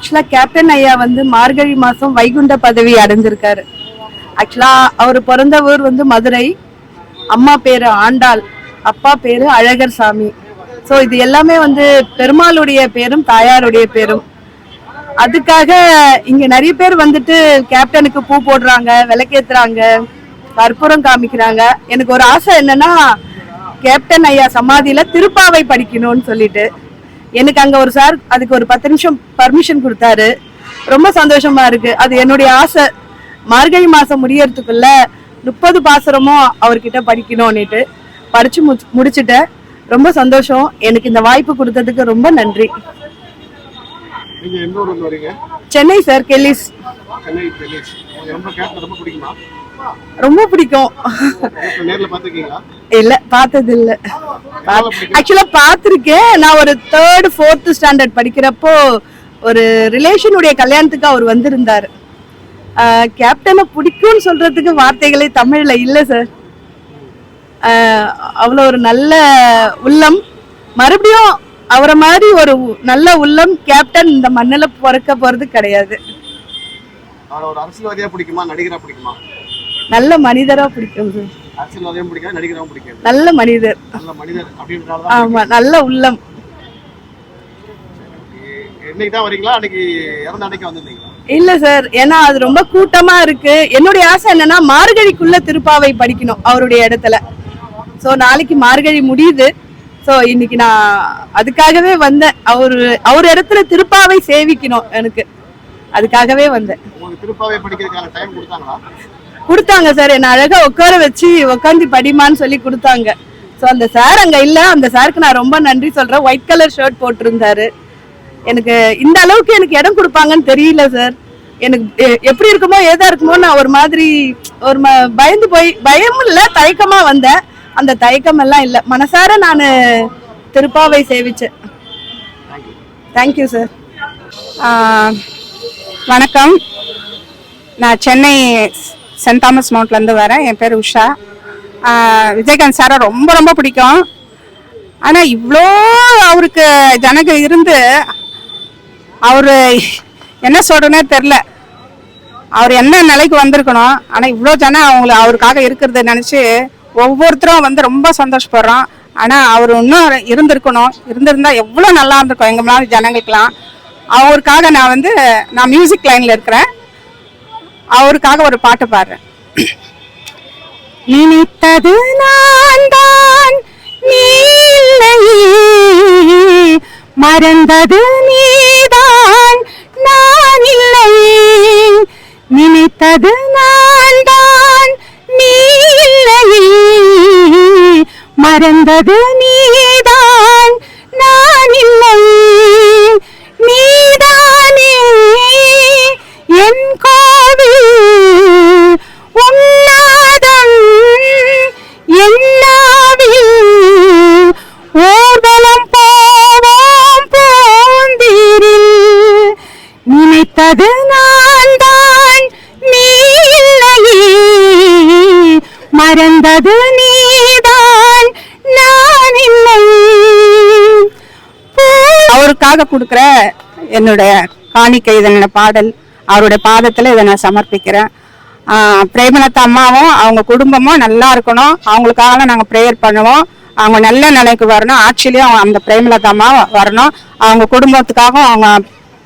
ஆக்சுவலாக கேப்டன் ஐயா வந்து மார்கழி மாதம் வைகுண்ட பதவி அடைஞ்சிருக்காரு. ஆக்சுவலா அவர் பிறந்த ஊர் வந்து மதுரை. அம்மா பேர் ஆண்டாள் அப்பா பேர் அழகர் சாமி. ஸோ இது எல்லாமே வந்து பெருமாளுடைய பேரும் தாயாருடைய பேரும். அதுக்காக இங்க நிறைய பேர் வந்துட்டு கேப்டனுக்கு பூ போடுறாங்க விளக்கேத்துறாங்க கற்பூரம் காமிக்கிறாங்க. எனக்கு ஒரு ஆசை என்னன்னா கேப்டன் ஐயா சமாதியில திருப்பாவை படிக்கணும்னு சொல்லிட்டு. எனக்கு அங்க ஒரு சார் அதுக்கு ஒரு பத்து நிமிஷம் பர்மிஷன் கொடுத்தாரு. ரொம்ப சந்தோஷமா இருக்கு. அது என்னுடைய ஆசை. மார்கழி மாசம் முடியறதுக்குள்ள முப்பது பாசுரமும் அவர்கிட்ட படிக்கணும்னுட்டு படிச்சு முடி- முடிச்சிட்டேன். ரொம்ப சந்தோஷம். எனக்கு இந்த வாய்ப்பு கொடுத்ததுக்கு ரொம்ப நன்றி. சென்னை சார் கெல்லிஸ். ரொம்ப பிடிக்குமா? இல்ல பார்த்தது இல்ல ஆக்சுவலா பார்த்திருக்கேன். நான் ஒரு தேர்ட் ஃபோர்த் ஸ்டாண்டர்ட் படிக்கிறப்போ ஒரு ரிலேஷனுடைய கல்யாணத்துக்கு அவர் வந்திருந்தாரு. கேப்டனை பிடிக்கும்னு சொல்றதுக்கு வார்த்தைகளே தமிழ்ல இல்ல சார் அவ்வளோ ஒரு நல்ல உள்ளம். மறுபடியும் அவரை மாதிரி ஒரு நல்ல உள்ளம் கேப்டன் இந்த மண்ணில் பிறக்க போறது கிடையாது. அவரை ஒரு அரசியல்வாதியா பிடிக்குமா? நடிகரா பிடிக்குமா? நல்ல மனிதரா பிடிக்கும் சார் அரசியல்வாதியும் பிடிக்காது நடிகராவும் பிடிக்காது. நல்ல மனிதர். நல்ல ஆமா நல்ல உள்ளம். என்னைக்கு தான் வரீங்களா? அன்னைக்கு இறந்த அன்னைக்கு வந்திருந்தீங்களா? இல்ல சார் ஏன்னா அது ரொம்ப கூட்டமா இருக்கு. என்னுடைய ஆசை என்னன்னா மார்கழிக்குள்ள திருப்பாவை படிக்கணும் அவருடைய இடத்துல. சோ நாளைக்கு மார்கழி முடியுது. சோ இன்னைக்கு நான் அதுக்காகவே வந்தேன். அவர் அவர் இடத்துல திருப்பாவை சேவிக்கணும் எனக்கு. அதுக்காகவே வந்தேன். திருப்பாவை படிக்கிறதுக்கான டைம் கொடுத்தாங்களா? கொடுத்தாங்க சார். என்னை அழகா உட்கார வச்சு உட்காந்து படிமான்னு சொல்லி கொடுத்தாங்க. ஸோ அந்த சார் அங்க இல்ல. அந்த சாருக்கு நான் ரொம்ப நன்றி சொல்றேன். ஒயிட் கலர் ஷர்ட் போட்டிருந்தாரு. எனக்கு இந்த அளவுக்கு எனக்கு இடம் கொடுப்பாங்கன்னு தெரியல சார். எனக்கு எ- எப்படி இருக்குமோ ஏதா இருக்குமோ நான் ஒரு மாதிரி ஒரு ம- பயந்து போய் பயமும் இல்லை தயக்கமா வந்தேன். அந்த தயக்கம் எல்லாம் இல்லை. மனசார நான் திருப்பாவை சேவிச்சேன். தேங்க்யூ சார் வணக்கம். நான் சென்னை சென்ட் தாமஸ் மவுண்ட்லேருந்து வரேன். என் பேர் உஷா. விஜயகாந்த் சாரை ரொம்ப ரொம்ப பிடிக்கும். ஆனால் இவ்வளோ அவருக்கு ஜனங்க இருந்து அவர் என்ன சொல்கிறனே தெரில அவர் என்ன நிலைக்கு வந்திருக்கணும். ஆனால் இவ்வளோ ஜனம் அவங்கள அவருக்காக இருக்கிறத நினச்சி ஒவ்வொருத்தரும் வந்து ரொம்ப சந்தோஷப்படுறோம். ஆனால் அவர் இன்னும் இருந்திருக்கணும். இருந்திருந்தால் எவ்வளோ நல்லா இருந்திருக்கும் எங்கள் மாதிரி ஜனங்களுக்கெல்லாம். அவருக்காக நான் வந்து நான் மியூசிக் லைனில் இருக்கிறேன். அவருக்காக ஒரு பாட்டு பாடுறேன். நினைத்தது நான் தான் நீ மறந்தது நீதான் நான் இல்லை நினைத்தது மறந்தது நீதான் நான் இல்லை அவருக்காக கொடுக்குற என்னுடைய காணிக்கை இதனோட பாடல் அவருடைய பாதத்தில் இதை நான் சமர்ப்பிக்கிறேன். ஆஹ் பிரேமலதா அம்மாவும் அவங்க குடும்பமும் நல்லா இருக்கணும். அவங்களுக்காக நாங்கள் ப்ரேயர் பண்ணுவோம். அவங்க நல்ல நிலைக்கு வரணும். ஆட்சியிலையும் அந்த பிரேமலதா அம்மா வரணும். அவங்க குடும்பத்துக்காகவும் அவங்க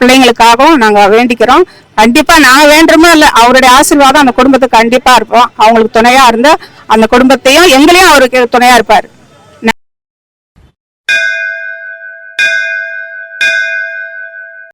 பிள்ளைங்களுக்காகவும் நாங்கள் வேண்டிக்கிறோம். கண்டிப்பாக நான் வேண்டுமோ இல்லை அவருடைய ஆசீர்வாதம் அந்த குடும்பத்துக்கு கண்டிப்பாக இருப்போம் அவங்களுக்கு துணையாக இருந்து அந்த குடும்பத்தையும் எங்களையும் அவருக்கு துணையா இருப்பாரு.